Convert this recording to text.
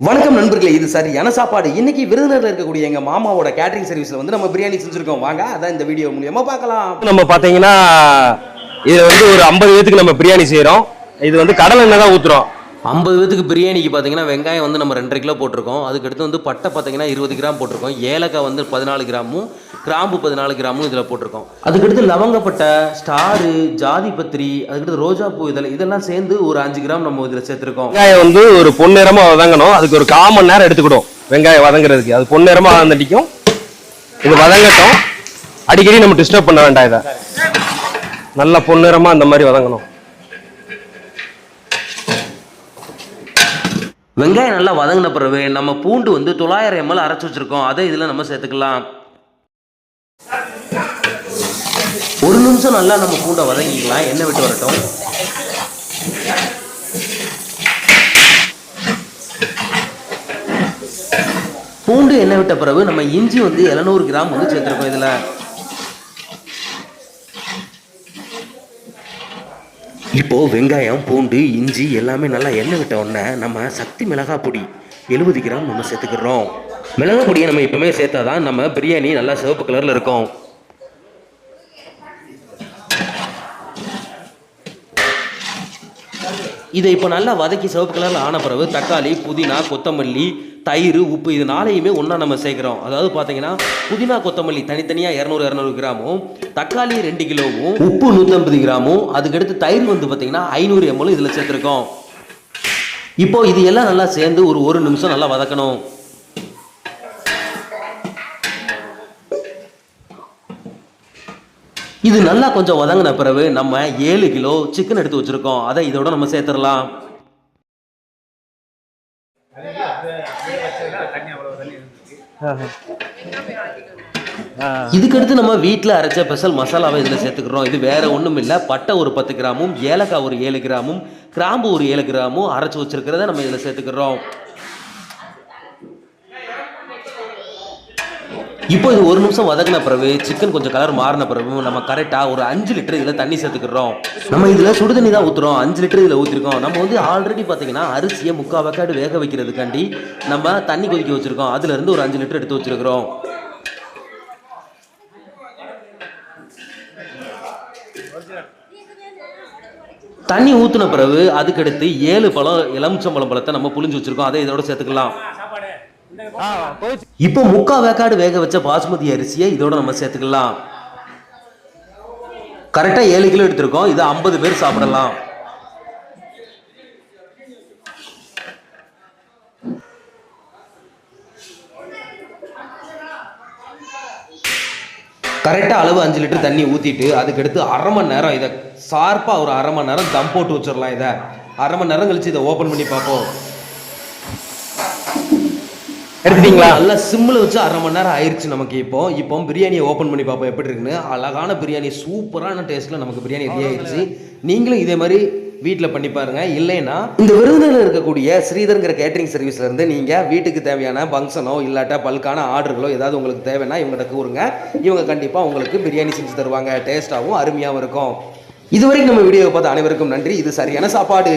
வணக்கம் நண்பர்களே இது சரியான சாப்பாடு? இன்னைக்கு விருதுநகர்ல இருக்கக்கூடிய எங்க மாமாவோட கேட்டரிங் சர்வீஸ்ல வந்து நம்ம பிரியாணி செஞ்சிருக்கோம். வாங்க அதான் இந்த வீடியோ மூலியமா பார்க்கலாம். நம்ம பார்த்தீங்கன்னா இது வந்து ஒரு ஐம்பது பேத்துக்கு நம்ம பிரியாணி செய்கிறோம் இது வந்து கடலை எண்ணெய் தான் ஊற்றுறோம் ஐம்பது பேத்துக்கு பிரியாணிக்கு பார்த்தீங்கன்னா வெங்காயம் வந்து நம்ம ரெண்டரை கிலோ போட்டிருக்கோம். அதுக்கடுத்து வந்து பட்டை பார்த்தீங்கன்னா இருபது கிராம் போட்டிருக்கோம். ஏலக்காய் வந்து பதினாலு கிராமும் கிராம்பு பதினாலு கிராமும் இதில் போட்டிருக்கோம். அதுக்கடுத்து லவங்கப்பட்டை ஸ்டாரு ஜாதி பத்திரி அதுக்கடுத்து ரோஜா பூ இதெல்லாம் இதெல்லாம் சேர்ந்து ஒரு அஞ்சு கிராம் நம்ம இதில் சேர்த்துருக்கோம். வெங்காயம் வந்து ஒரு பொன்னிறமாக வதங்கணும். அதுக்கு ஒரு கால் மணி நேரம் எடுத்துக்கிடும். வெங்காயம் வதங்குறதுக்கு. அது பொன்னிறமாக வதண்டிக்கும் இது வதங்கட்டும். அடிக்கடி நம்ம டிஸ்டர்ப் பண்ண வேண்டாம் இதை. நல்லா பொன்னிறமாக அந்த மாதிரி வதங்கணும். வெங்காயம் நல்லா வதங்கின பிறகு நம்ம பூண்டு வந்து தொள்ளாயிரம் எம்எல் அரைச்சி வச்சிருக்கோம். அதை இதில் நம்ம சேர்த்துக்கலாம். நிமிஷம் நல்லா நம்ம பூண்டை வதங்கிக்கலாம். எண்ணெய் விட்டு வரட்டும். பூண்டு எண்ணெய் விட்ட பிறகு நம்ம இஞ்சி வந்து 700 கிராம் வந்து சேர்த்துருக்கோம் இதில். இப்போது வெங்காயம் பூண்டு இஞ்சி எல்லாமே நல்லா எண்ணெய் விட்ட உடனே நம்ம சக்தி மிளகாய் பொடி எழுபது கிராம் நம்ம சேர்த்துக்கிறோம். மிளகாய் பொடியை நம்ம எப்பவுமே சேர்த்தாதான் நம்ம பிரியாணி நல்லா சிவப்பு கலரில் இருக்கும். இதை இப்போ நல்லா வதக்கி சிவப்பு கலரில் ஆன பிறகு தக்காளி புதினா கொத்தமல்லி தயிர் உப்பு இது நாளையுமே ஒன்றா நம்ம சேர்க்குறோம். அதாவது பார்த்தீங்கன்னா புதினா கொத்தமல்லி தனித்தனியாக இரநூறு இரநூறு கிராமும் தக்காளி ரெண்டு கிலோவும் உப்பு நூற்றம்பது கிராமும் அதுக்கடுத்து தயிர் வந்து பார்த்தீங்கன்னா ஐநூறு எம்எல் இதில் சேர்த்துருக்கோம். இப்போ இது எல்லாம் நல்லா சேர்ந்து ஒரு ஒரு நிமிஷம் நல்லா வதக்கணும். இது நல்லா கொஞ்சம் வதங்கின பிறகு நம்ம ஏழு கிலோ சிக்கன் எடுத்து வச்சிருக்கோம். அதை இதோட நம்ம சேர்த்துடலாம். இதுக்கடுத்து நம்ம வீட்டில் அரைச்ச ஸ்பெஷல் மசாலாவை இதில் சேர்த்துக்கிறோம். இது வேற ஒன்றும் இல்லை. பட்டை ஒரு பத்து கிராமும் ஏலக்காய் ஒரு ஏழு கிராமும் கிராம்பு ஒரு ஏழு கிராமும் அரைச்சி வச்சிருக்கிறத நம்ம இதில் சேர்த்துக்கிறோம். இப்போ இது ஒரு நிமிஷம் வதங்கின பிறகு சிக்கன் கொஞ்சம் கலர் மாறின பிறகு நம்ம கரெக்டாக ஒரு அஞ்சு லிட்டர் இதில் தண்ணி சேர்த்துக்கிறோம் நம்ம இதில் சுடு தண்ணி தான் ஊற்றுறோம் அஞ்சு லிட்டர் இதில் ஊற்றிருக்கோம் நம்ம வந்து ஆல்ரெடி பார்த்தீங்கன்னா அரிசியை முக்கால் வக்காடு வேக வைக்கிறதுக்காண்டி நம்ம தண்ணி கொதிக்க வச்சுருக்கோம். அதுலேருந்து ஒரு அஞ்சு லிட்டர் எடுத்து வச்சுருக்கிறோம். தண்ணி ஊற்றின பிறகு அதுக்கடுத்து ஏழு பழம் எலுமிச்சம்பழம் பழத்தை நம்ம புளிஞ்சு வச்சுருக்கோம். அதை இதோட சேர்த்துக்கலாம். இப்போ முக்கா வேக்காடு வேக வச்ச பாஸ்மதி அரிசியை இதோட நம்ம சேர்த்துக்கலாம். கரெக்டாக ஏழு கிலோ எடுத்திருக்கோம். இதை ஐம்பது பேர் சாப்பிடலாம். கரெக்டாக அளவு அஞ்சு லிட்டர் தண்ணி ஊற்றிட்டு அதுக்கடுத்து அரை மணி நேரம் இதை ஷார்ப்பாக ஒரு அரை மணி நேரம் தம் போட்டு வச்சிடலாம் இதை. அரை மணி நேரம் கழிச்சு இதை ஓப்பன் பண்ணி பார்ப்போம். எடுத்துட்டீங்களா? நல்லா சிம்மில் வச்சு அரை மணி நேரம் ஆயிடுச்சு நமக்கு இப்போ. இப்போ பிரியாணியை ஓப்பன் பண்ணி பார்ப்போம் எப்படி இருக்குன்னு. அழகான பிரியாணி சூப்பரான டேஸ்ட்டில் நமக்கு பிரியாணி ரெடி ஆயிடுச்சு நீங்களும் இதே மாதிரி வீட்டில் பண்ணி பாருங்க. இல்லைன்னா இந்த விருதுநகரில் இருக்கக்கூடிய ஸ்ரீதர்ங்கிற கேட்டரிங் சர்வீஸ்ல இருந்து நீங்கள் வீட்டுக்கு தேவையான ஃபங்க்ஷனோ இல்லாட்டா பல்கான ஆர்டர்களோ ஏதாவது உங்களுக்கு தேவைன்னா இவங்ககிட்ட கூறுங்க. இவங்க கண்டிப்பாக உங்களுக்கு பிரியாணி செஞ்சு தருவாங்க. டேஸ்ட்டாகவும் அருமையாகவும் இருக்கும். இதுவரைக்கும் நம்ம வீடியோவை பார்த்த அனைவருக்கும் நன்றி. இது சரியான சாப்பாடு.